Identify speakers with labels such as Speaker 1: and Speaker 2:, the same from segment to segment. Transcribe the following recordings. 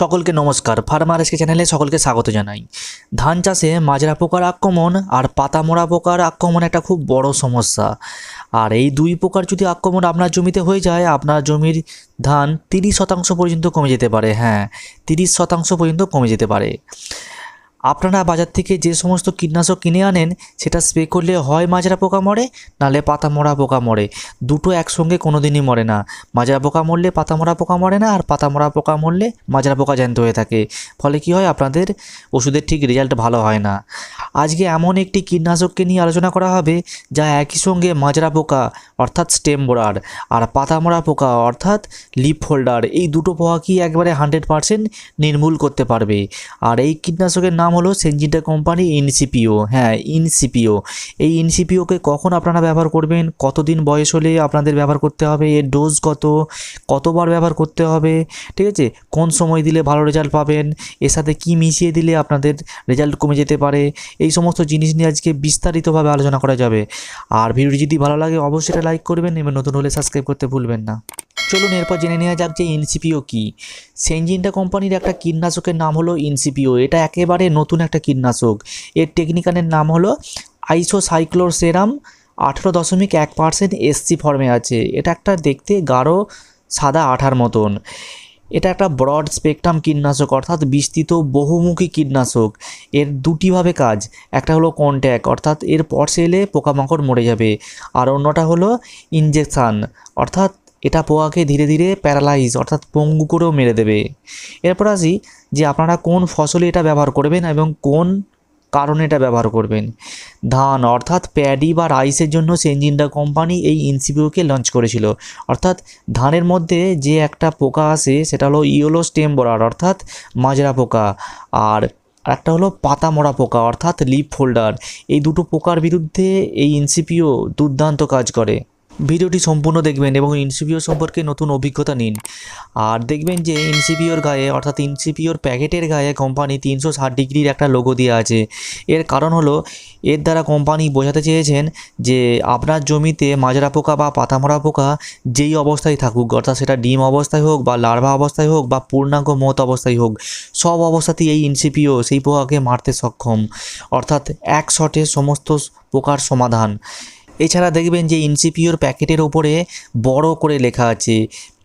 Speaker 1: সকলকে নমস্কার। Farmer SK চ্যানেলে সকলকে স্বাগত জানাই। ধান চাষে মাজরা পোকার আক্রমণ আর পাতা মোড়া পোকার আক্রমণ একটা খুব বড় সমস্যা। আর এই দুই পোকার যদি আক্রমণ আপনার জমিতে হয়ে যায়, আপনার জমির ধান তিরিশ শতাংশ পর্যন্ত কমে যেতে পারে। হ্যাঁ তিরিশ শতাংশ পর্যন্ত কমে যেতে পারে। আপনারা বাজার থেকে যে সমস্ত কীটনাশক কিনে আনেন, সেটা স্প্রে করলে হয় মাজরা পোকা মরে, নালে পাতা মরা পোকা মরে। দুটো একসঙ্গে কোনো দিনই মরে না। মাজরা পোকা মরলে পাতা মরা পোকা মরে না, আর পাতা মরা পোকা মরলে মাজরা পোকা জ্যান্ত হয়ে থাকে। ফলে কি হয় আপনাদের? ওষুধের ঠিক রেজাল্ট ভালো হয় না। আজকে এমন একটি কীটনাশককে নিয়ে আলোচনা করা হবে, যা একই সঙ্গে মাজরা পোকা, অর্থাৎ স্টেম বোরার, আর পাতা মরা পোকা, অর্থাৎ লিপ হোল্ডার এই দুটো পোকাকেই একবারে হান্ড্রেড পারসেন্ট নির্মূল করতে পারবে। আর এই কীটনাশকের নাম হলো সেনজিটা কোম্পানি ইনসিপিও হ্যাঁ ইনসিপিও এই ইনসিপিওকে কখন আপনারা ব্যবহার করবেন? কতদিন বয়স হলে আপনাদের ব্যবহার করতে হবে? এর ডোজ কত? কতবার ব্যবহার করতে হবে? ঠিক আছে? কোন সময় দিলে ভালো রেজাল্ট পাবেন? এর সাথে কি মিশিয়ে দিলে আপনাদের রেজাল্ট কমে যেতে পারে? এই সমস্ত জিনিস নিয়ে আজকে বিস্তারিতভাবে আলোচনা করা যাবে। আর ভিডিওটি যদি ভালো লাগে, অবশ্যই লাইক করবেন এবং নতুন হলে সাবস্ক্রাইব করতে ভুলবেন না। চলুন এরপর জেনে নেওয়া যাক যে ইনসিপিও কী। সেনজিনটা কোম্পানির একটা কীটনাশকের নাম হলো ইনসিপিও এটা একেবারে নতুন একটা কীটনাশক। এর টেকনিক্যালের নাম হলো আইসোসাইক্লোর সেরাম। আঠেরো দশমিক এক পার্সেন্ট এসসি ফর্মে আছে। এটা একটা দেখতে গাঢ়, সাদা আঠার মতন। এটা একটা ব্রড স্পেকট্রাম কীটনাশক, অর্থাৎ বিস্তৃত বহুমুখী কীটনাশক। এর দুটিভাবে কাজ। একটা হলো কন্ট্যাক্ট অর্থাৎ এর পরশে এলে পোকামাকড় মরে যাবে। আর অন্যটা হলো ইনজেকশান অর্থাৎ এটা পোকাকে ধীরে ধীরে প্যারালাইজ, অর্থাৎ পঙ্গু করেও মেরে দেবে। এরপর আসি যে আপনারা কোন ফসলে এটা ব্যবহার করবেন এবং কোন কারণে এটা ব্যবহার করবেন। ধান, অর্থাৎ প্যাডি বা রাইসের জন্য সেনজিন্ডা কোম্পানি এই ইনসিপিওকে লঞ্চ করেছিল। অর্থাৎ ধানের মধ্যে যে একটা পোকা আসে সেটা হলো ইয়েলো স্টেম বরার, অর্থাৎ মাজরা পোকা। আর একটা হলো পাতা মরা পোকা, অর্থাৎ লিপ ফোল্ডার। এই দুটো পোকার বিরুদ্ধে এই ইনসিপিও দুর্দান্ত কাজ করে। ভিডিওটি সম্পূর্ণ দেখবেন এবং ইনসিপিও সম্পর্কে নতুন অভিজ্ঞতা নিন। আর দেখবেন যে ইনসিপিওর গায়ে, অর্থাৎ ইনসিপিওর প্যাকেটের গায়ে কোম্পানি তিনশো ষাট ডিগ্রির একটা লোগো দেওয়া আছে। এর কারণ হলো, এর দ্বারা কোম্পানি বোঝাতে চেয়েছেন যে আপনার জমিতে মাজরা পোকা বা পাতামরা পোকা যেই অবস্থায় থাকুক, অর্থাৎ সেটা ডিম অবস্থায় হোক বা লার্ভা অবস্থায় হোক বা পূর্ণাঙ্গ মত অবস্থায় হোক, সব অবস্থাতেই এই ইনসিপিও সেই পোকাকে মারতে সক্ষম। অর্থাৎ এক শটে সমস্ত পোকার সমাধান। এছাড়া দেখবেন যে ইনসিপিওর প্যাকেটের ওপরে বড় করে লেখা আছে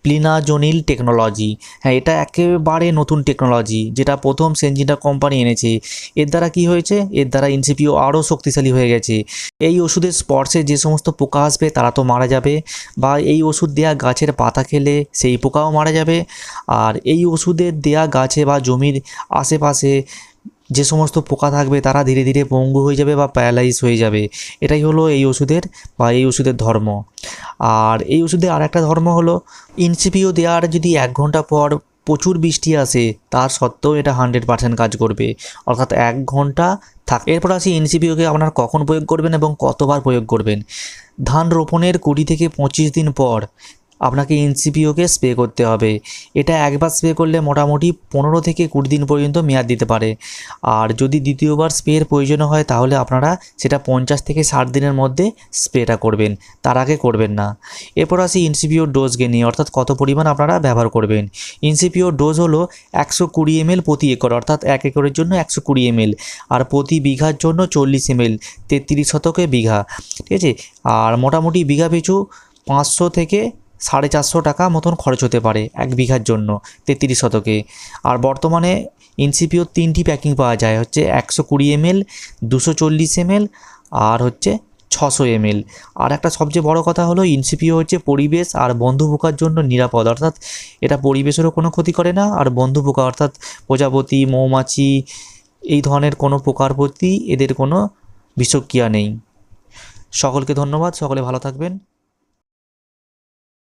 Speaker 1: প্লিনাজোনিল টেকনোলজি হ্যাঁ এটা একেবারে নতুন টেকনোলজি যেটা প্রথম সেনজিনা কোম্পানি এনেছে। এর দ্বারা কি হয়েছে? এর দ্বারা ইনসিপিও আরও শক্তিশালী হয়ে গেছে। এই ওষুধের স্পর্শে যে সমস্ত পোকা আসবে, তারা তো মারা যাবে। বা এই ওষুধ দেয়া গাছের পাতা খেলে সেই পোকাও মারা যাবে। আর এই ওষুধের দেয়া গাছে বা জমির আশেপাশে যে সমস্ত পোকা থাকবে তারা ধীরে ধীরে পঙ্গু হয়ে যাবে বা প্যারালাইজ হয়ে যাবে। এটাই হলো এই ওষুধের বা এই ওষুধের ধর্ম। আর এই ওষুধের আর একটা ধর্ম হলো ইনসিপিও দেওয়ার যদি এক ঘণ্টা পর প্রচুর বৃষ্টি আসে, তার সত্ত্বেও এটা হান্ড্রেড পার্সেন্ট কাজ করবে। অর্থাৎ এক ঘণ্টা থাক। এরপর আসি এনসিপিওকে আপনার কখন প্রয়োগ করবেন এবং কতবার প্রয়োগ করবেন? ধান রোপণের কুড়ি থেকে পঁচিশ দিন পর আপনাকে এনসিপিওকে স্প্রে করতে হবে। এটা একবার স্প্রে করলে মোটামুটি পনেরো থেকে কুড়ি দিন পর্যন্ত মেয়াদ দিতে পারে। আর যদি দ্বিতীয়বার স্প্রের প্রয়োজন হয়, তাহলে আপনারা সেটা পঞ্চাশ থেকে ষাট দিনের মধ্যে স্প্রেটা করবেন। তার আগে করবেন না। এরপর আসি ইনসিপিওর ডোজ গেনি অর্থাৎ কত পরিমাণ আপনারা ব্যবহার করবেন। ইনসিপিওর ডোজ হলো একশো কুড়ি এমএল প্রতি একর, অর্থাৎ এক একরের জন্য একশো কুড়ি এমএল আর প্রতি বিঘার জন্য চল্লিশ এমএল তেত্রিশ শতকে বিঘা। ঠিক আছে? আর মোটামুটি বিঘা পিছু পাঁচশো থেকে সাড়ে চারশো টাকা মতন খরচ হতে পারে এক বিঘার জন্য, তেত্রিশ শতকে। আর বর্তমানে ইনসিপিওর তিনটি প্যাকিং পাওয়া যায়, হচ্ছে একশো কুড়ি এমএল, দুশো চল্লিশ এমএল আর হচ্ছে ছশো এমএল। আর একটা সবচেয়ে বড় কথা হলো ইনসিপিও হচ্ছে পরিবেশ আর বন্ধু পোকার জন্য নিরাপদ। অর্থাৎ এটা পরিবেশেরও কোনো ক্ষতি করে না, আর বন্ধু পোকা অর্থাৎ প্রজাপতি, মৌমাছি, এই ধরনের কোনো পোকার প্রতি এদের কোনো বিষক্রিয়া নেই। সকলকে ধন্যবাদ, সকলে ভালো থাকবেন।